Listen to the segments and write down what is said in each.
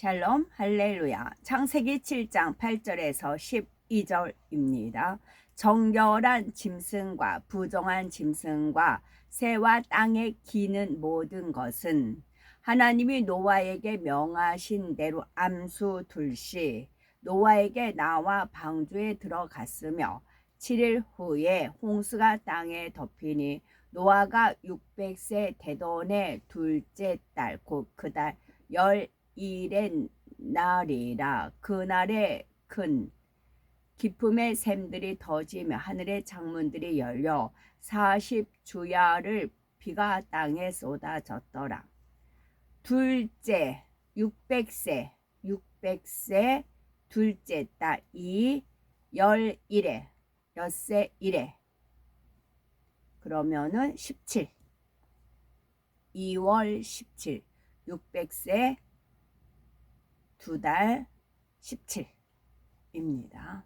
샬롬 할렐루야 창세기 7장 8절에서 12절입니다. 정결한 짐승과 부정한 짐승과 새와 땅에 기는 모든 것은 하나님이 노아에게 명하신 대로 암수 둘시 노아에게 나와 방주에 들어갔으며 7일 후에 홍수가 땅에 덮이니 노아가 600세 되돈의 둘째 달 곧 그달 열 일의 날이라. 그날에 큰 기품의 샘들이 터지며 하늘의 창문들이 열려 40주야를 비가 땅에 쏟아졌더라. 둘째 600세 600세 둘째 달이 열일에 엿새 일에. 그러면은 17 2월 17 600세 두 달 17입니다.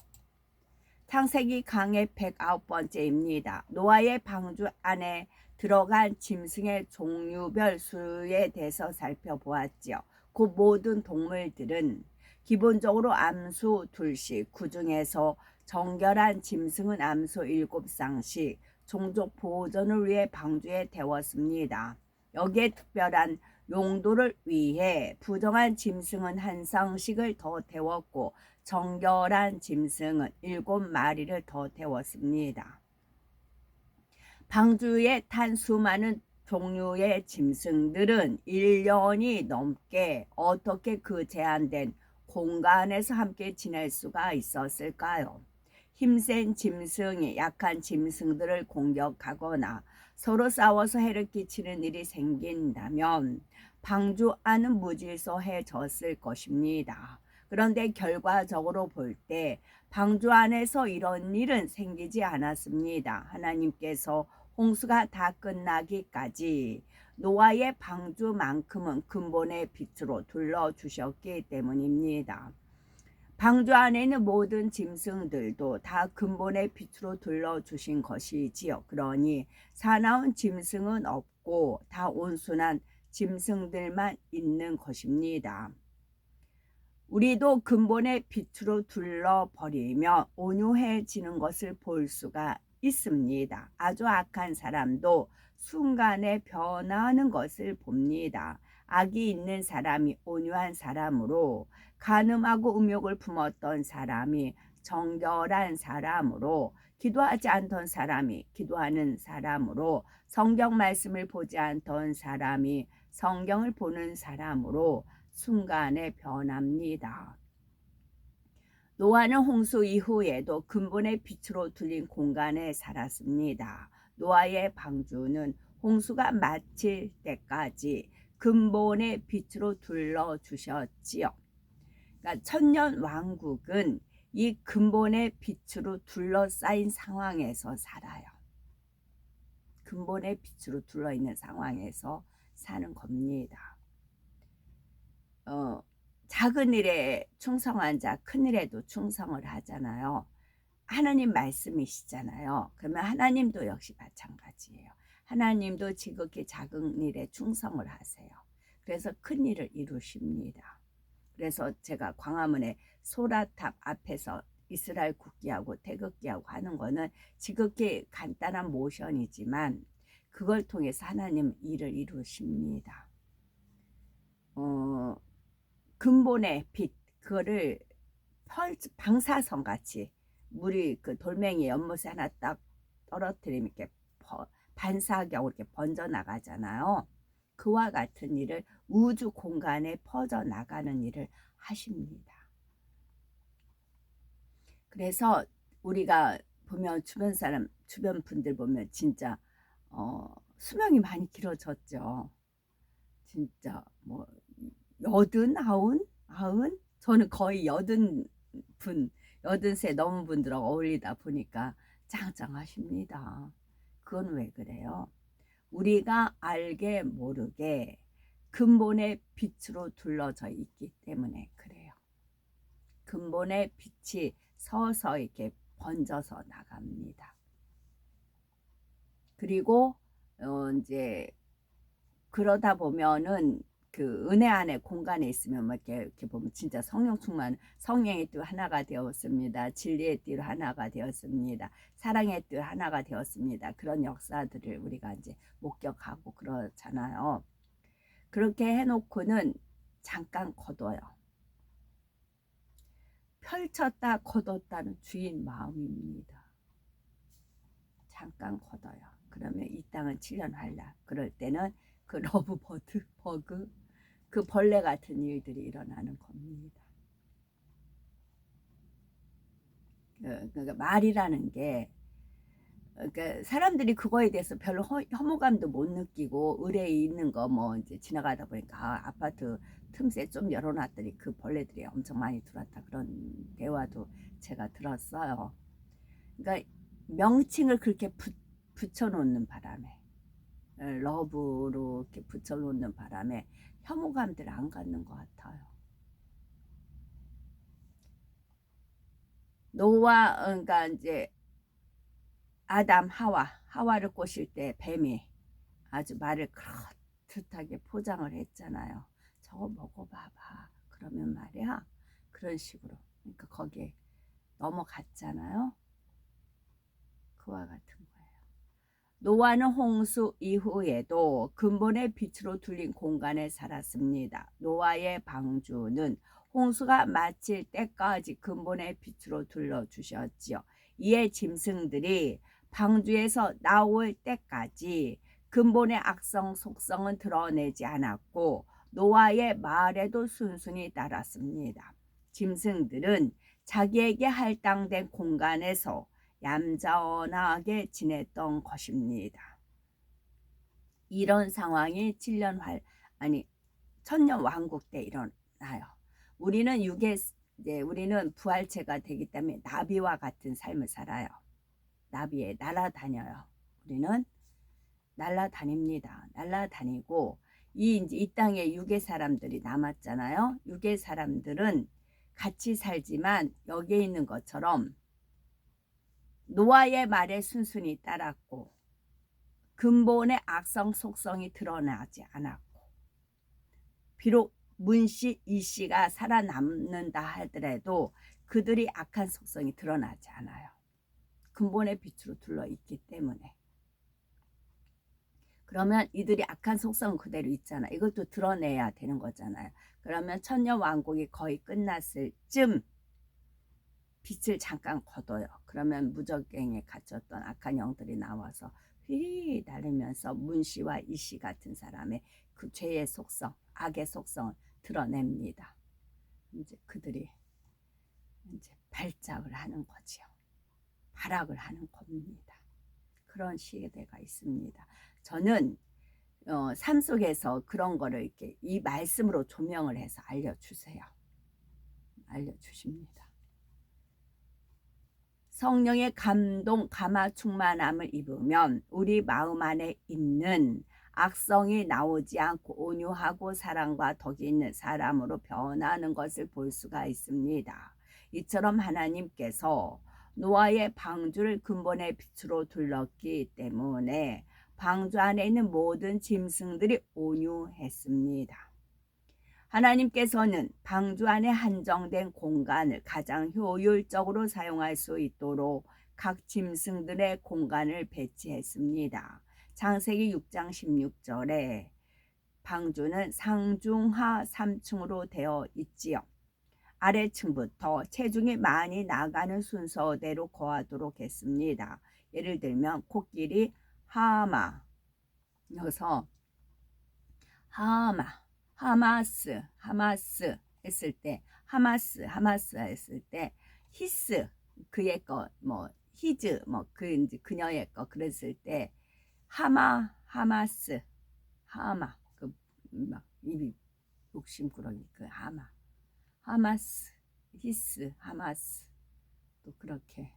창세기 강의 109번째입니다. 노아의 방주 안에 들어간 짐승의 종류별 수에 대해서 살펴보았지요. 그 모든 동물들은 기본적으로 암수 둘씩, 그 중에서 정결한 짐승은 암수 7쌍씩, 종족 보존을 위해 방주에 태웠습니다. 여기에 특별한 용도를 위해 부정한 짐승은 한 쌍씩을 더 태웠고 정결한 짐승은 일곱 마리를 더 태웠습니다. 방주에 탄 수많은 종류의 짐승들은 1년이 넘게 어떻게 그 제한된 공간에서 함께 지낼 수가 있었을까요? 힘센 짐승이 약한 짐승들을 공격하거나 서로 싸워서 해를 끼치는 일이 생긴다면 방주 안은 무질서해졌을 것입니다. 그런데 결과적으로 볼 때 방주 안에서 이런 일은 생기지 않았습니다. 하나님께서 홍수가 다 끝나기까지 노아의 방주만큼은 근본의 빛으로 둘러주셨기 때문입니다. 방주 안에 있는 모든 짐승들도 다 근본의 빛으로 둘러주신 것이지요. 그러니 사나운 짐승은 없고 다 온순한 짐승들만 있는 것입니다. 우리도 근본의 빛으로 둘러버리며 온유해지는 것을 볼 수가 있습니다. 아주 악한 사람도 순간에 변하는 것을 봅니다. 악이 있는 사람이 온유한 사람으로 간음하고 음욕을 품었던 사람이 정결한 사람으로 기도하지 않던 사람이 기도하는 사람으로 성경 말씀을 보지 않던 사람이 성경을 보는 사람으로 순간에 변합니다. 노아는 홍수 이후에도 근본의 빛으로 둘린 공간에 살았습니다. 노아의 방주는 홍수가 마칠 때까지 근본의 빛으로 둘러 주셨지요. 그러니까 천년 왕국은 이 근본의 빛으로 둘러싸인 상황에서 살아요. 근본의 빛으로 둘러 있는 상황에서 사는 겁니다. 어, 작은 일에 충성한 자 큰 일에도 충성을 하잖아요. 하나님 말씀이시잖아요. 그러면 하나님도 역시 마찬가지예요. 하나님도 지극히 작은 일에 충성을 하세요. 그래서 큰 일을 이루십니다. 그래서 제가 광화문에 소라탑 앞에서 이스라엘 국기하고 태극기하고 하는 거는 지극히 간단한 모션이지만 그걸 통해서 하나님 일을 이루십니다. 어, 근본의 빛 그거를 펄 방사선 같이 물이 그 돌멩이 연못에 하나 딱 떨어뜨리면 이렇게 반사하고 이렇게 번져 나가잖아요. 그와 같은 일을 우주 공간에 퍼져 나가는 일을 하십니다. 그래서 우리가 보면 주변 사람, 주변 분들 보면 진짜 어, 수명이 많이 길어졌죠. 진짜 뭐 여든 아흔 아흔 저는 거의 여든 분 여든 세 넘은 분들하고 어울리다 보니까 짱짱하십니다. 그건 왜 그래요? 우리가 알게 모르게 근본의 빛으로 둘러져 있기 때문에 그래요. 근본의 빛이 서서 이렇게 번져서 나갑니다. 그리고 어 이제 그러다 보면은 그 은혜 안에 공간에 있으면 막 이렇게, 이렇게 보면 진짜 성령 충만 성령의 띠 하나가 되었습니다. 진리의 띠로 하나가 되었습니다. 사랑의 띠 하나가 되었습니다. 그런 역사들을 우리가 이제 목격하고 그렇잖아요. 그렇게 해놓고는 잠깐 거둬요. 펼쳤다 거뒀다는 주인 마음입니다. 잠깐 걷어요. 그러면 이 땅은 7년 할라. 그럴 때는 그 러브 버드, 버그, 그 벌레 같은 일들이 일어나는 겁니다. 그, 그러니까 말이라는 게 그러니까 사람들이 그거에 대해서 별로 허, 혐오감도 못 느끼고 의뢰에 있는 거 뭐 이제 지나가다 보니까 아, 아파트 틈새 좀 열어놨더니 그 벌레들이 엄청 많이 들어왔다 그런 대화도 제가 들었어요. 그러니까 명칭을 그렇게 붙, 붙여놓는 바람에 러브로 이렇게 붙여놓는 바람에 혐오감들 안 갖는 것 같아요. 노아 그러니까 이제 아담 하와 하와를 꼬실 때 뱀이 아주 말을 그렇듯하게 포장을 했잖아요. 저거 먹어봐봐. 그러면 말이야 그런 식으로 그러니까 거기에 넘어갔잖아요. 그와 같은. 노아는 홍수 이후에도 근본의 빛으로 둘린 공간에 살았습니다. 노아의 방주는 홍수가 마칠 때까지 근본의 빛으로 둘러주셨지요. 이에 짐승들이 방주에서 나올 때까지 근본의 악성 속성은 드러내지 않았고 노아의 말에도 순순히 따랐습니다. 짐승들은 자기에게 할당된 공간에서 얌전하게 지냈던 것입니다. 이런 상황이 7년 활 아니 천년 왕국 때 일어나요. 우리는 육의 이제 우리는 부활체가 되기 때문에 나비와 같은 삶을 살아요. 나비에 날아다녀요. 우리는 날아다닙니다. 날아다니고 이 이제 이 땅에 육의 사람들이 남았잖아요. 육의 사람들은 같이 살지만 여기에 있는 것처럼 노아의 말에 순순히 따랐고 근본의 악성 속성이 드러나지 않았고 비록 문씨 이씨가 살아남는다 하더라도 그들이 악한 속성이 드러나지 않아요. 근본의 빛으로 둘러 있기 때문에 그러면 이들이 악한 속성은 그대로 있잖아. 이것도 드러내야 되는 거잖아요. 그러면 천년 왕국이 거의 끝났을 쯤 빛을 잠깐 거둬요. 그러면 무적갱에 갇혔던 악한 영들이 나와서 휘 날리면서 문씨와 이씨 같은 사람의 그 죄의 속성, 악의 속성을 드러냅니다. 이제 그들이 이제 발작을 하는 거지요. 발악을 하는 겁니다. 그런 시대가 있습니다. 저는 어, 삶 속에서 그런 거를 이렇게 이 말씀으로 조명을 해서 알려주세요. 알려주십니다. 성령의 감동, 감화 충만함을 입으면 우리 마음 안에 있는 악성이 나오지 않고 온유하고 사랑과 덕이 있는 사람으로 변하는 것을 볼 수가 있습니다. 이처럼 하나님께서 노아의 방주를 근본의 빛으로 둘렀기 때문에 방주 안에 있는 모든 짐승들이 온유했습니다. 하나님께서는 방주 안에 한정된 공간을 가장 효율적으로 사용할 수 있도록 각 짐승들의 공간을 배치했습니다. 창세기 6장 16절에 방주는 상중하 3층으로 되어 있지요. 아래층부터 체중이 많이 나가는 순서대로 거하도록 했습니다. 예를 들면 코끼리 하마 여기서 하마 하마스, 하마스 했을 때, 하마스, 하마스 했을 때, 히스, 그의 거, 뭐, 히즈, 뭐, 그, 이제 그녀의 거, 그랬을 때, 하마, 하마스, 하마, 그, 막, 입이 욕심꾸러기, 그 하마, 하마스, 히스, 하마스, 또 그렇게.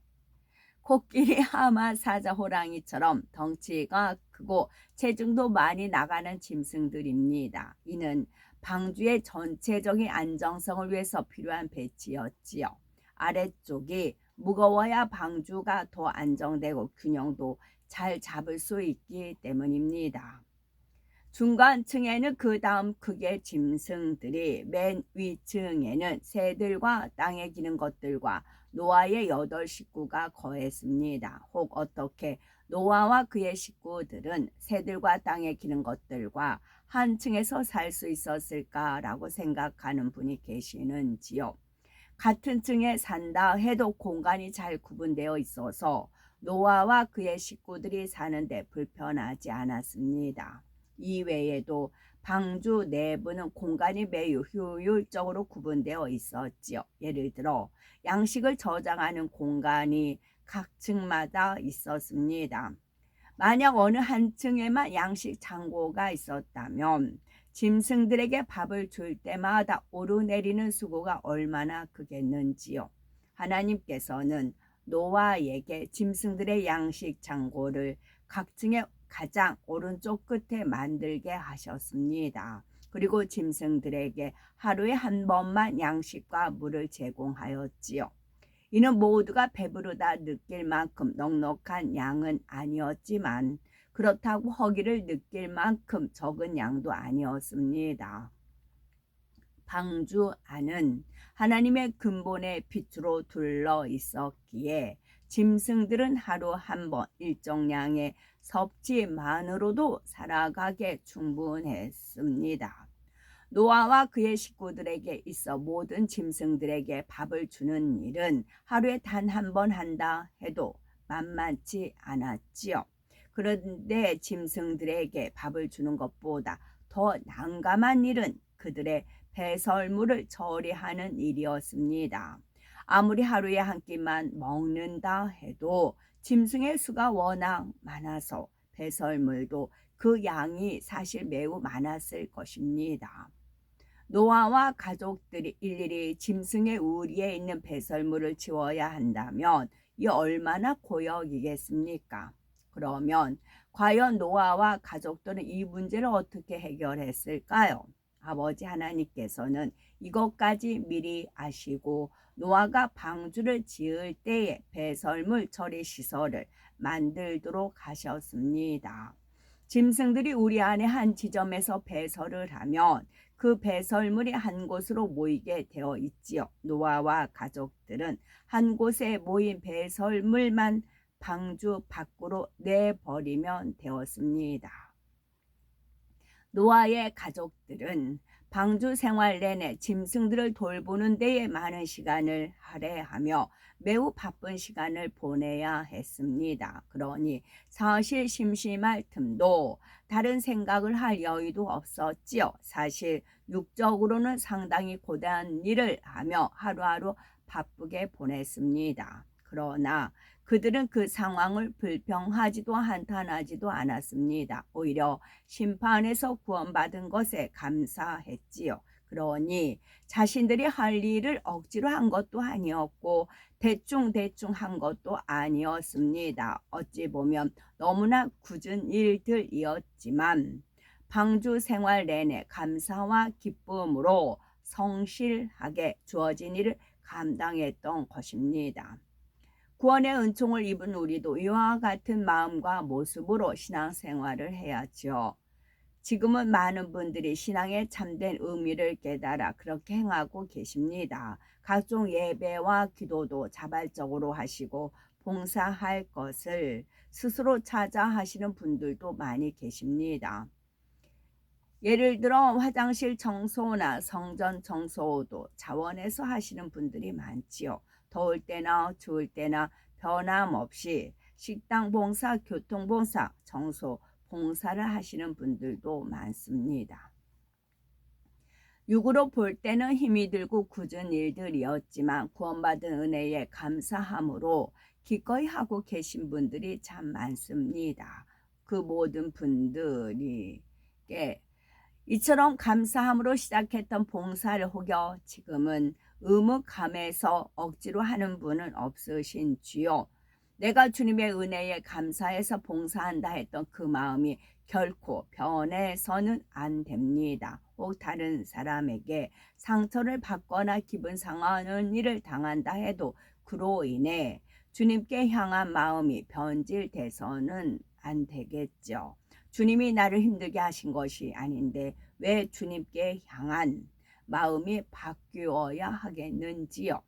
코끼리, 하마, 사자, 호랑이처럼 덩치가 크고 체중도 많이 나가는 짐승들입니다. 이는 방주의 전체적인 안정성을 위해서 필요한 배치였지요. 아래쪽이 무거워야 방주가 더 안정되고 균형도 잘 잡을 수 있기 때문입니다. 중간층에는 그 다음 크게 짐승들이 맨 위층에는 새들과 땅에 기는 것들과 노아의 여덟 식구가 거했습니다. 혹 어떻게 노아와 그의 식구들은 새들과 땅에 기는 것들과 한 층에서 살 수 있었을까라고 생각하는 분이 계시는지요. 같은 층에 산다 해도 공간이 잘 구분되어 있어서 노아와 그의 식구들이 사는데 불편하지 않았습니다. 이외에도 방주 내부는 공간이 매우 효율적으로 구분되어 있었지요. 예를 들어 양식을 저장하는 공간이 각 층마다 있었습니다. 만약 어느 한 층에만 양식 창고가 있었다면 짐승들에게 밥을 줄 때마다 오르내리는 수고가 얼마나 크겠는지요. 하나님께서는 노아에게 짐승들의 양식 창고를 각 층의 가장 오른쪽 끝에 만들게 하셨습니다. 그리고 짐승들에게 하루에 한 번만 양식과 물을 제공하였지요. 이는 모두가 배부르다 느낄 만큼 넉넉한 양은 아니었지만 그렇다고 허기를 느낄 만큼 적은 양도 아니었습니다. 방주 안은 하나님의 근본의 빛으로 둘러 있었기에 짐승들은 하루 한 번 일정량의 섭지만으로도 살아가게 충분했습니다. 노아와 그의 식구들에게 있어 모든 짐승들에게 밥을 주는 일은 하루에 단 한 번 한다 해도 만만치 않았지요. 그런데 짐승들에게 밥을 주는 것보다 더 난감한 일은 그들의 배설물을 처리하는 일이었습니다. 아무리 하루에 한 끼만 먹는다 해도 짐승의 수가 워낙 많아서 배설물도 그 양이 사실 매우 많았을 것입니다. 노아와 가족들이 일일이 짐승의 우리에 있는 배설물을 치워야 한다면 이 얼마나 고역이겠습니까? 그러면 과연 노아와 가족들은 이 문제를 어떻게 해결했을까요? 아버지 하나님께서는 이것까지 미리 아시고 노아가 방주를 지을 때에 배설물 처리 시설을 만들도록 하셨습니다. 짐승들이 우리 안에 한 지점에서 배설을 하면 그 배설물이 한 곳으로 모이게 되어 있지요. 노아와 가족들은 한 곳에 모인 배설물만 방주 밖으로 내버리면 되었습니다. 노아의 가족들은 방주 생활 내내 짐승들을 돌보는 데에 많은 시간을 할애하며 매우 바쁜 시간을 보내야 했습니다. 그러니 사실 심심할 틈도 다른 생각을 할 여유도 없었지요. 사실 육적으로는 상당히 고단한 일을 하며 하루하루 바쁘게 보냈습니다. 그러나 그들은 그 상황을 불평하지도 한탄하지도 않았습니다. 오히려 심판에서 구원받은 것에 감사했지요. 그러니 자신들이 할 일을 억지로 한 것도 아니었고 대충 대충 한 것도 아니었습니다. 어찌 보면 너무나 굳은 일들이었지만 방주 생활 내내 감사와 기쁨으로 성실하게 주어진 일을 감당했던 것입니다. 구원의 은총을 입은 우리도 이와 같은 마음과 모습으로 신앙생활을 해야죠. 지금은 많은 분들이 신앙의 참된 의미를 깨달아 그렇게 행하고 계십니다. 각종 예배와 기도도 자발적으로 하시고 봉사할 것을 스스로 찾아 하시는 분들도 많이 계십니다. 예를 들어 화장실 청소나 성전 청소도 자원해서 하시는 분들이 많지요. 더울 때나 추울 때나 변함없이 식당 봉사, 교통 봉사, 청소 봉사를 하시는 분들도 많습니다. 육으로 볼 때는 힘이 들고 굳은 일들이었지만 구원받은 은혜에 감사함으로 기꺼이 하고 계신 분들이 참 많습니다. 그 모든 분들이 이처럼 감사함으로 시작했던 봉사를 혹여 지금은 의무감에서 억지로 하는 분은 없으신지요. 내가 주님의 은혜에 감사해서 봉사한다 했던 그 마음이 결코 변해서는 안 됩니다. 혹 다른 사람에게 상처를 받거나 기분 상하는 일을 당한다 해도 그로 인해 주님께 향한 마음이 변질돼서는 안 되겠죠. 주님이 나를 힘들게 하신 것이 아닌데 왜 주님께 향한 마음이 바뀌어야 하겠는지요.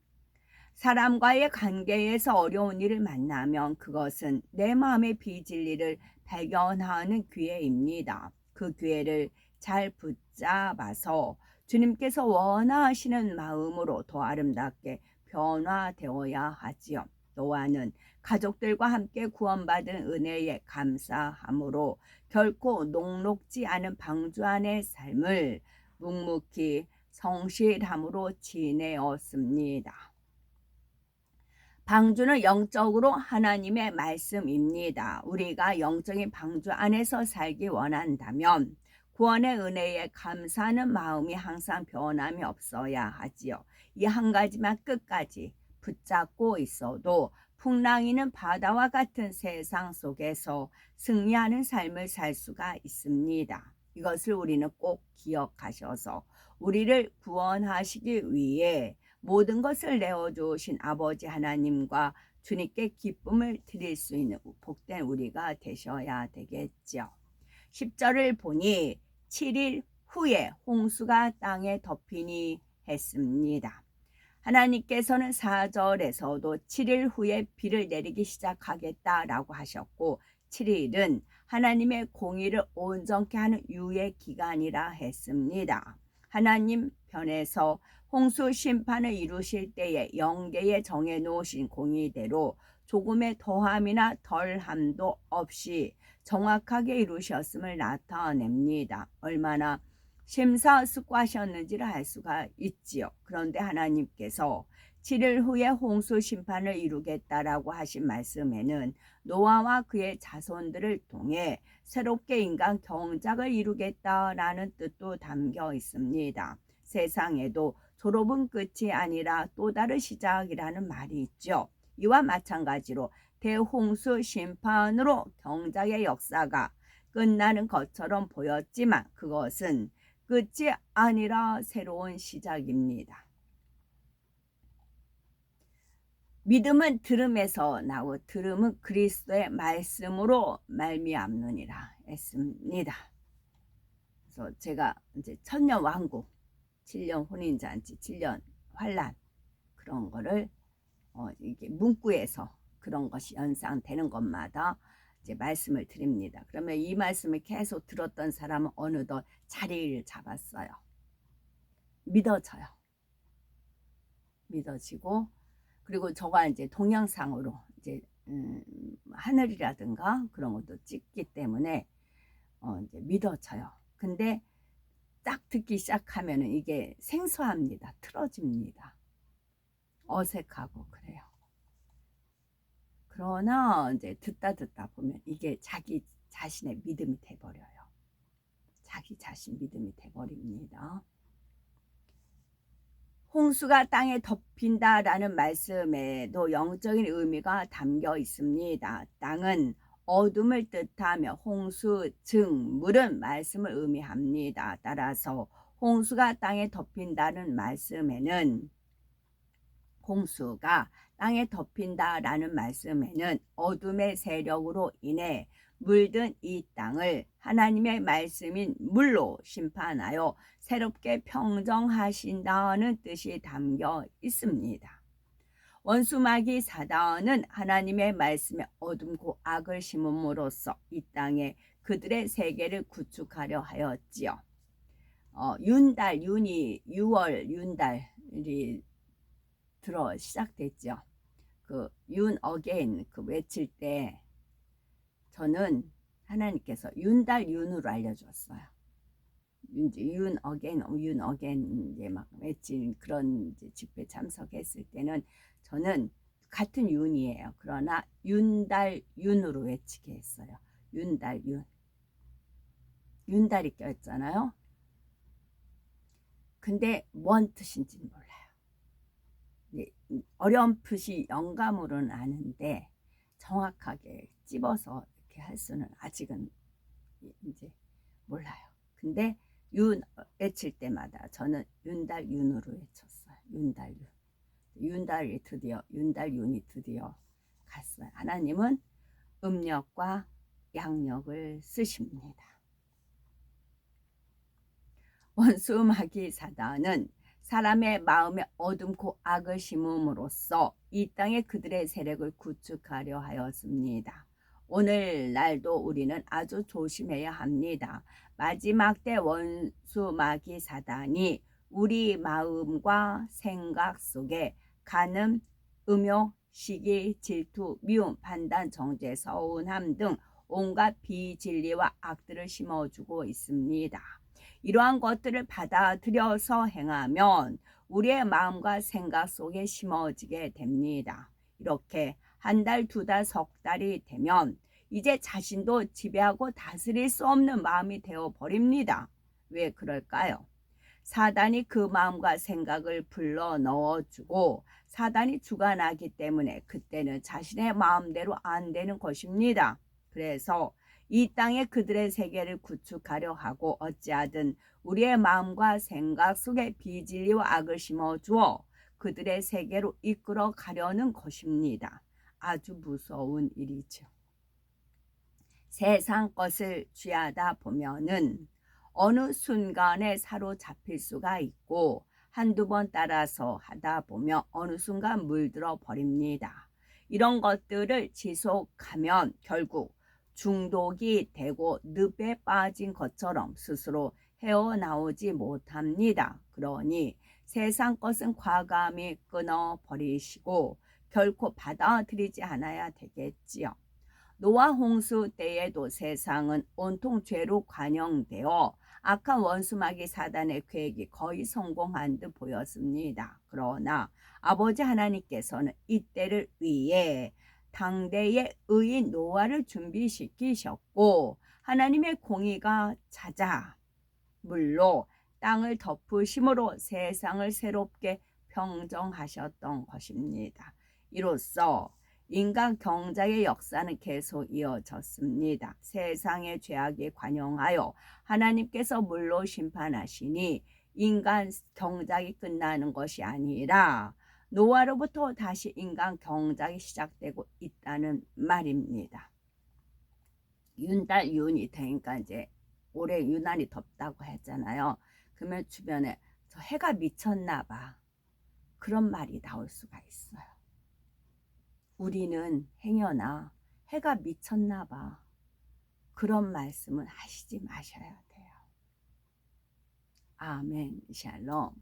사람과의 관계에서 어려운 일을 만나면 그것은 내 마음의 비진리를 발견하는 기회입니다. 그 기회를 잘 붙잡아서 주님께서 원하시는 마음으로 더 아름답게 변화되어야 하지요. 노아는 가족들과 함께 구원받은 은혜에 감사함으로 결코 녹록지 않은 방주 안의 삶을 묵묵히 성실함으로 지내었습니다. 방주는 영적으로 하나님의 말씀입니다. 우리가 영적인 방주 안에서 살기 원한다면 구원의 은혜에 감사하는 마음이 항상 변함이 없어야 하지요. 이 한 가지만 끝까지 붙잡고 있어도 풍랑이는 바다와 같은 세상 속에서 승리하는 삶을 살 수가 있습니다. 이것을 우리는 꼭 기억하셔서 우리를 구원하시기 위해 모든 것을 내어주신 아버지 하나님과 주님께 기쁨을 드릴 수 있는 복된 우리가 되셔야 되겠죠. 10절을 보니 7일 후에 홍수가 땅에 덮이니 했습니다. 하나님께서는 4절에서도 7일 후에 비를 내리기 시작하겠다라고 하셨고 7일은 하나님의 공의를 온전케 하는 유예 기간이라 했습니다. 하나님 편에서 홍수 심판을 이루실 때에 영계에 정해 놓으신 공의대로 조금의 더함이나 덜함도 없이 정확하게 이루셨음을 나타냅니다. 얼마나 심사숙고하셨는지를 알 수가 있지요. 그런데 하나님께서 7일 후에 홍수 심판을 이루겠다라고 하신 말씀에는 노아와 그의 자손들을 통해 새롭게 인간 경작을 이루겠다라는 뜻도 담겨 있습니다. 세상에도 졸업은 끝이 아니라 또 다른 시작이라는 말이 있죠. 이와 마찬가지로 대홍수 심판으로 경작의 역사가 끝나는 것처럼 보였지만 그것은 끝이 아니라 새로운 시작입니다. 믿음은 들음에서 나고 들음은 그리스도의 말씀으로 말미암느니라 했습니다. 그래서 제가 이제 천년 왕국 7년 혼인잔치, 7년 환란 그런 거를 어, 이게 문구에서 그런 것이 연상되는 것마다 이제 말씀을 드립니다. 그러면 이 말씀을 계속 들었던 사람은 어느덧 자리를 잡았어요. 믿어져요. 믿어지고 그리고 저가 이제 동영상으로 이제 음, 하늘이라든가 그런 것도 찍기 때문에 어, 이제 믿어져요. 근데 딱 듣기 시작하면 이게 생소합니다. 틀어집니다. 어색하고 그래요. 그러나 이제 듣다 듣다 보면 이게 자기 자신의 믿음이 돼버려요. 자기 자신 믿음이 돼버립니다. 홍수가 땅에 덮인다라는 말씀에도 영적인 의미가 담겨 있습니다. 땅은 어둠을 뜻하며 홍수 즉 물은 말씀을 의미합니다. 따라서 홍수가 땅에 덮인다는 말씀에는 홍수가 땅에 덮인다라는 말씀에는 어둠의 세력으로 인해 물든 이 땅을 하나님의 말씀인 물로 심판하여 새롭게 평정하신다는 뜻이 담겨 있습니다. 원수마귀 사단은 하나님의 말씀에 어둠고 악을 심음으로써 이 땅에 그들의 세계를 구축하려 하였지요. 어, 윤달, 윤이 6월 윤달이 들어 시작됐죠. 그 윤 어게인 그 외칠 때 저는 하나님께서 윤달 윤으로 알려주었어요. 윤 어게인, 윤 어게인 이제 막 외친 그런 이제 집회 참석했을 때는 저는 같은 윤이에요. 그러나 윤달 윤으로 외치게 했어요. 윤달 윤. 윤달이 껴있잖아요. 근데 뭔 뜻인지는 몰라요. 어렴풋이 영감으로는 아는데 정확하게 찝어서 이렇게 할 수는 아직은 이제 몰라요. 근데 윤 외칠 때마다 저는 윤달 윤으로 외쳤어요. 윤달 윤. 윤달이 드디어 윤달 윤이 드디어 갔어요. 하나님은 음력과 양력을 쓰십니다. 원수 마귀 사단은 사람의 마음에 어둠고 악을 심음으로써 이 땅에 그들의 세력을 구축하려 하였습니다. 오늘 날도 우리는 아주 조심해야 합니다. 마지막 때 원수 마귀 사단이 우리 마음과 생각 속에 가늠, 음욕, 시기, 질투, 미움, 판단, 정죄, 서운함 등 온갖 비진리와 악들을 심어주고 있습니다. 이러한 것들을 받아들여서 행하면 우리의 마음과 생각 속에 심어지게 됩니다. 이렇게 한 달, 두 달, 석 달이 되면 이제 자신도 지배하고 다스릴 수 없는 마음이 되어 버립니다. 왜 그럴까요? 사단이 그 마음과 생각을 불러 넣어주고 사단이 주관하기 때문에 그때는 자신의 마음대로 안 되는 것입니다. 그래서 이 땅에 그들의 세계를 구축하려 하고 어찌하든 우리의 마음과 생각 속에 비진리와 악을 심어 주어 그들의 세계로 이끌어 가려는 것입니다. 아주 무서운 일이죠. 세상 것을 취하다 보면은 어느 순간에 사로잡힐 수가 있고 한두 번 따라서 하다 보면 어느 순간 물들어 버립니다. 이런 것들을 지속하면 결국 중독이 되고 늪에 빠진 것처럼 스스로 헤어나오지 못합니다. 그러니 세상 것은 과감히 끊어 버리시고 결코 받아들이지 않아야 되겠지요. 노아 홍수 때에도 세상은 온통 죄로 관영되어 악한 원수마귀 사단의 계획이 거의 성공한 듯 보였습니다. 그러나 아버지 하나님께서는 이때를 위해 당대의 의인 노아를 준비시키셨고 하나님의 공의가 찾아 물로 땅을 덮으심으로 세상을 새롭게 평정하셨던 것입니다. 이로써 인간 경작의 역사는 계속 이어졌습니다. 세상의 죄악에 관용하여 하나님께서 물로 심판하시니 인간 경작이 끝나는 것이 아니라 노아로부터 다시 인간 경작이 시작되고 있다는 말입니다. 윤달 윤이 되니까 이제 올해 유난히 덥다고 했잖아요. 그러면 주변에 저 해가 미쳤나 봐. 그런 말이 나올 수가 있어요. 우리는 행여나 해가 미쳤나 봐. 그런 말씀은 하시지 마셔야 돼요. 아멘, 샬롬.